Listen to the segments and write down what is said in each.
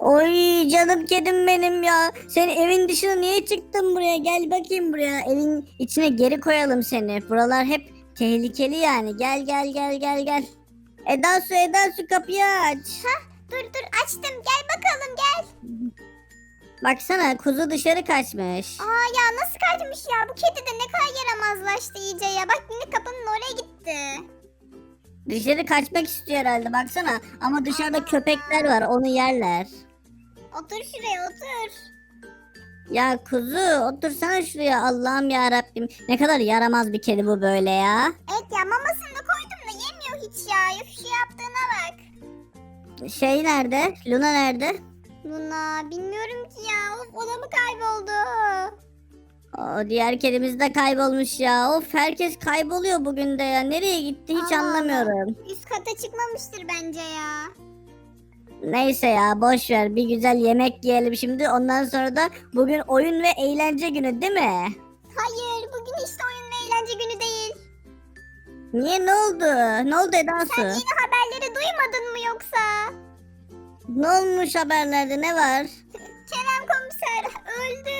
Oy canım kedim benim ya. Sen evin dışına niye çıktın buraya? Gel bakayım buraya. Evin içine geri koyalım seni. Buralar hep tehlikeli yani. Gel gel gel gel gel. Eda su Eda su kapıyı aç. Dur dur açtım gel bakalım gel. Baksana kuzu dışarı kaçmış. Aa ya nasıl kaçmış ya bu kedi de ne kadar yaramazlaştı iyice ya. Bak yine kapının oraya gitti. Dışarı kaçmak istiyor herhalde baksana. Ama dışarıda köpekler var onu yerler. Otur şuraya otur. Ya kuzu otursana şuraya Allah'ım ya Rabbim. Ne kadar yaramaz bir kedi bu böyle ya. Evet ya mamasını da koydum da yemiyor hiç ya. Ya şu yaptığına bak. Şey nerede? Luna nerede? Luna bilmiyorum ki ya. Of o da mı kayboldu? O diğer kedimiz de kaybolmuş ya. Of herkes kayboluyor bugün de ya. Nereye gitti hiç Allah anlamıyorum. Üst kata çıkmamıştır bence ya. Neyse ya boş ver. Bir güzel yemek yiyelim şimdi. Ondan sonra da bugün oyun ve eğlence günü değil mi? Hayır bugün işte oyun ve eğlence günü değil. Niye ne oldu? Ne oldu Eda Sen yeni haberleri duymadın mı yoksa? Ne olmuş haberlerde ne var? Kerem komiser öldü.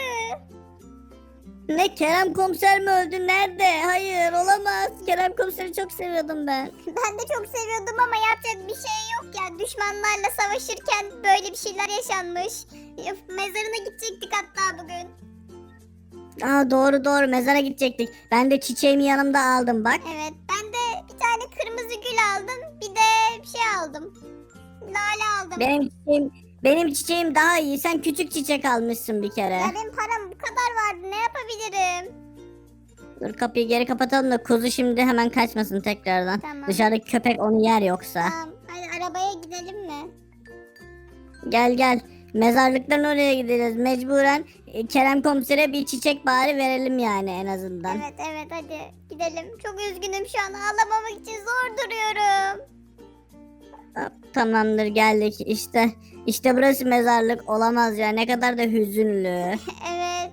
Ne Kerem komiser mi öldü? Nerede? Hayır olamaz. Kerem komiseri çok seviyordum ben. Ben de çok seviyordum ama yapacak bir şey yok ya. Düşmanlarla savaşırken böyle bir şeyler yaşanmış. Mezarına gidecektik hatta bugün. Aa doğru doğru mezara gidecektik. Ben de çiçeğimi yanımda aldım bak. Evet ben de bir tane kırmızı gül aldım. Bir de bir şey aldım. Lale aldım. Benim çiçeğim, benim çiçeğim daha iyi. Sen küçük çiçek almışsın bir kere. Ya benim param bu kadar vardı ne yapabilirim? Dur kapıyı geri kapatalım da kuzu şimdi hemen kaçmasın tekrardan. Tamam. Dışarıdaki köpek onu yer yoksa. Tamam hadi arabaya gidelim mi? Gel gel. Mezarlıktan oraya gideceğiz. Mecburen e, Kerem komisere bir çiçek bari verelim yani en azından. Evet evet hadi gidelim. Çok üzgünüm şu an ağlamamak için zor duruyorum. Tamamdır geldik işte. İşte burası mezarlık olamaz ya ne kadar da hüzünlü. Evet.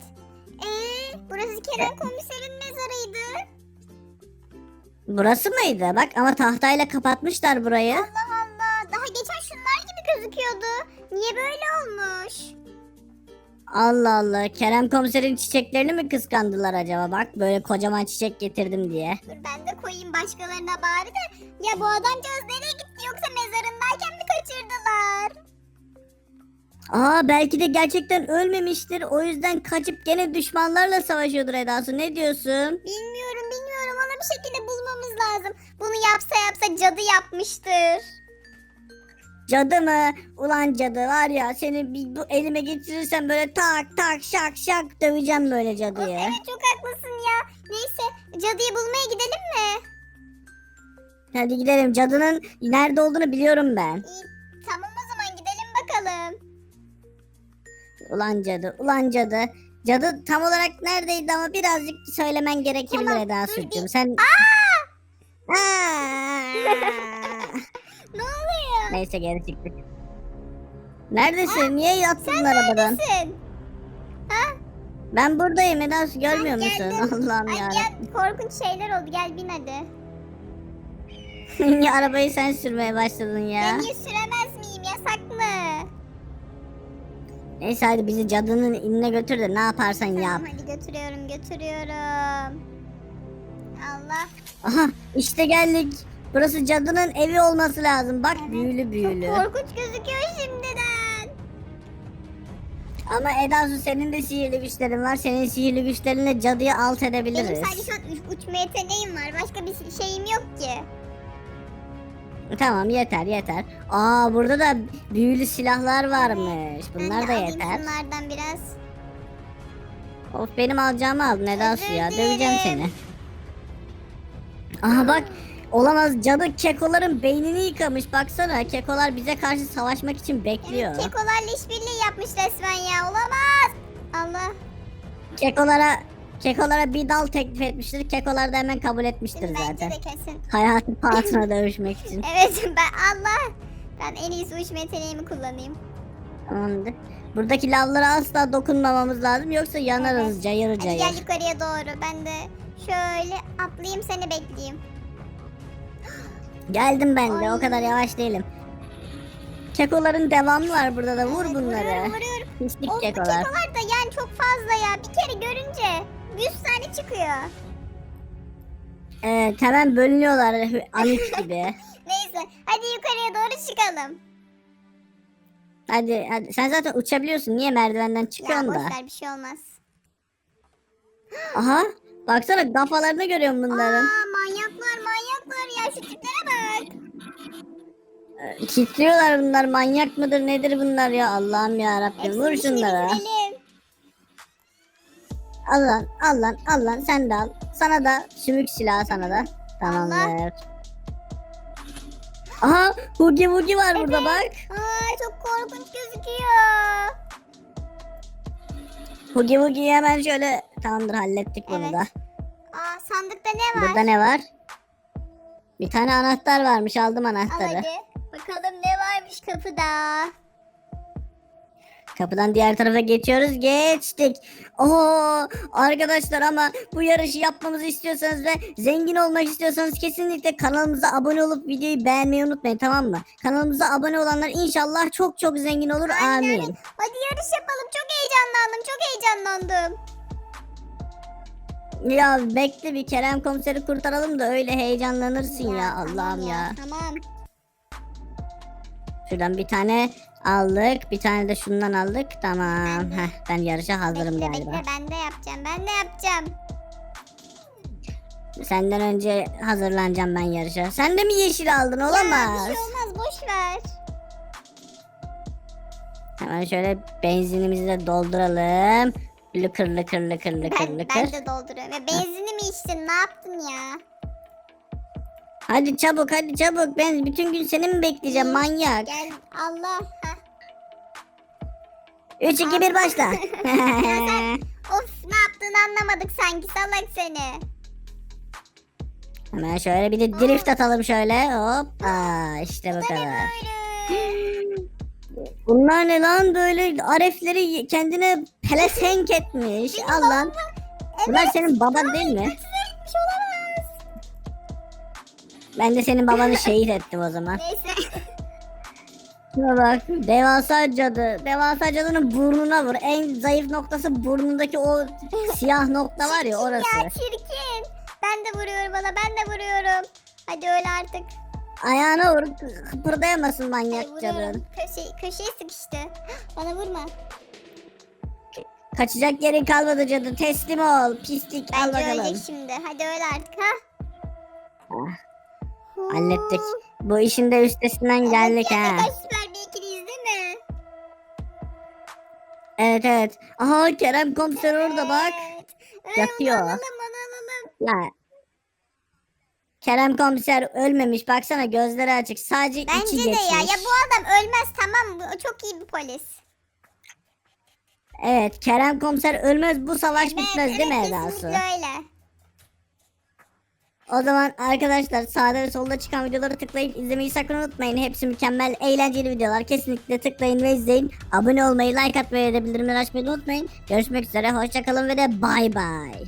Ee, burası Kerem komiserin mezarıydı. Burası mıydı? Bak ama tahtayla kapatmışlar burayı. Allah Allah. Daha geçen şunlar gibi gözüküyordu. Niye böyle olmuş? Allah Allah. Kerem komiserin çiçeklerini mi kıskandılar acaba? Bak böyle kocaman çiçek getirdim diye. Dur ben de koyayım başkalarına bari de. Ya bu adamcağız nereye Aa belki de gerçekten ölmemiştir. O yüzden kaçıp gene düşmanlarla savaşıyordur Edası. Ne diyorsun? Bilmiyorum bilmiyorum ona bir şekilde bulmamız lazım. Bunu yapsa yapsa cadı yapmıştır. Cadı mı? Ulan cadı var ya seni bir bu elime geçirirsem böyle tak tak şak şak döveceğim böyle Of, cadıyı. evet çok haklısın ya. Neyse cadıyı bulmaya gidelim mi? Hadi gidelim. Cadının nerede olduğunu biliyorum ben. İyi tamam o zaman gidelim bakalım. Ulan cadı, ulan cadı. Cadı tam olarak neredeydi ama birazcık söylemen gerekebilir Tamam, Eda Sucuğum. Sen... Aa! Ne oluyor? Neyse geri çıktık. Neredesin? Niye yattın arabadan? Neredesin? Ha? Ben buradayım Eda Su görmüyor Ben musun? Allah'ım Ay ya. gel korkunç şeyler oldu gel bin hadi. arabayı sen sürmeye başladın ya. Ben niye süremez Neyse hadi bizi cadının inine götür de ne yaparsan yap. Tamam hadi götürüyorum götürüyorum. Allah. Aha işte geldik. Burası cadının evi olması lazım. Bak büyülü büyülü. Çok korkunç gözüküyor şimdiden. Ama Eda Su senin de sihirli güçlerin var. Senin sihirli güçlerinle cadıyı alt edebiliriz. Benim sadece şu an uç- uçma yeteneğim var. Başka bir şeyim yok ki. Tamam yeter yeter. Aa burada da büyülü silahlar varmış. Bunlar ben da de alayım yeter. şunlardan biraz. Of benim alacağımı aldın Eda Su ya. Özür Döveceğim dilerim. seni. Aha bak olamaz cadı kekoların beynini yıkamış. Baksana kekolar bize karşı savaşmak için bekliyor. Evet, kekolarla işbirliği yapmış resmen ya. Olamaz. Allah. Kekolara kekolara bir dal teklif etmiştir. Kekolar da hemen kabul etmiştir Bence zaten. de kesin. Hayatı pahasına dövüşmek için. Evet ben Allah. Ben en iyisi uçma yeteneğimi kullanayım. Tamamdır. Buradaki lavlara asla dokunmamamız lazım yoksa yanarız Evet. cayır Hadi cayır. gel yukarıya doğru. Ben de şöyle atlayayım seni bekleyeyim. Geldim ben de o Ay. kadar yavaş değilim. Kekoların devamı var burada da vur bunları. Vuruyorum vuruyorum. Pislik Of bu kekolar. kekolar da yani çok fazla ya. Bir kere görünce 100 tane çıkıyor. Evet hemen bölünüyorlar amik gibi. Neyse hadi yukarıya doğru çıkalım. Hadi hadi sen zaten uçabiliyorsun niye merdivenden Ya çıkıyorsun da? boşver bir şey olmaz. Aha baksana kafalarını görüyorum bunların. Aa manyaklar manyaklar ya şu tiplere bak. Ee, Titriyorlar bunlar manyak mıdır nedir bunlar ya Allah'ım ya Rabbim vur şunlara. bitirelim. Al lan al lan al lan sen de al. Sana da sümük silahı sana da. Tamamdır. Aha Hugi Hugi var burada bak. Aa çok korkunç gözüküyor. Hugi Hugi'yi hemen şöyle tamamdır hallettik bunu Evet. da. Aa sandıkta ne var? Burada ne var? Bir tane anahtar varmış aldım Al anahtarı. hadi. Bakalım ne varmış kapıda. Kapıdan diğer tarafa geçiyoruz. Geçtik. Oo arkadaşlar ama bu yarışı yapmamızı istiyorsanız ve zengin olmak istiyorsanız kesinlikle kanalımıza abone olup videoyu beğenmeyi unutmayın tamam mı? Kanalımıza abone olanlar inşallah çok çok zengin olur. Amin. Hadi yarış yapalım. Çok heyecanlandım. Çok heyecanlandım. Ya bekle bir Kerem komiseri kurtaralım da öyle heyecanlanırsın ya, Allah'ım ya. Tamam. Şuradan bir tane aldık. Bir tane de şundan aldık. Tamam. Heh, ben yarışa hazırım bekle galiba. bekle ben de yapacağım. Ben de yapacağım. Senden önce hazırlanacağım ben yarışa. Sen de mi yeşil aldın? Ya, Olamaz. bir şey olmaz. Boş ver. Hemen şöyle benzinimizi de dolduralım. Lıkır lıkır lıkır lıkır Ben, lıkır. ben de dolduruyorum. Ve benzini mi içtin? Ne yaptın ya? Hadi çabuk hadi çabuk. Ben bütün gün seni mi bekleyeceğim manyak? Gel Allah. Heh. 3 2 1 başla. Of ne yaptığını anlamadık sanki salak seni. Hemen şöyle bir de drift atalım şöyle. Hop. Aa, işte bu ne kadar. böyle? Bunlar ne lan böyle arefleri kendine pelesenk etmiş. Al lan. Bunlar senin baban değil mi? Ben de senin babanı şehit ettim o zaman. Neyse. Şuna bak. Devasa cadı. Devasa cadının burnuna vur. En zayıf noktası burnundaki o siyah nokta var ya orası. Ya çirkin. Ben de vuruyorum ona ben de vuruyorum. Hadi öyle artık. Ayağına vur. Kıpırdayamasın Hadi manyak vuruyorum. cadın. Köşe, köşeye sıkıştı. Bana vurma. Kaçacak yerin kalmadı cadı. Teslim ol. Pislik al Bence bakalım. ölecek şimdi. Hadi öyle artık ha. Ah, hallettik. Bu işin de üstesinden geldik evet, ha. Süper bir ikiliyiz değil mi? Evet evet. Aha Kerem komiser orada bak. Evet. Evet, Yatıyor. Onu alalım onu alalım. Ya. Kerem komiser ölmemiş. Baksana gözleri açık. Sadece içi Bence de geçmiş. ya. Ya bu adam ölmez tamam mı? O çok iyi bir polis. Evet Kerem komiser ölmez. Bu savaş Evet, bitmez değil mi evet, Edası? kesinlikle öyle. O zaman arkadaşlar sağda ve solda çıkan videoları tıklayıp izlemeyi sakın unutmayın. Hepsi mükemmel, eğlenceli videolar. Kesinlikle tıklayın ve izleyin. Abone olmayı, like atmayı ve bildirimleri açmayı unutmayın. Görüşmek üzere, hoşçakalın ve de bay bay.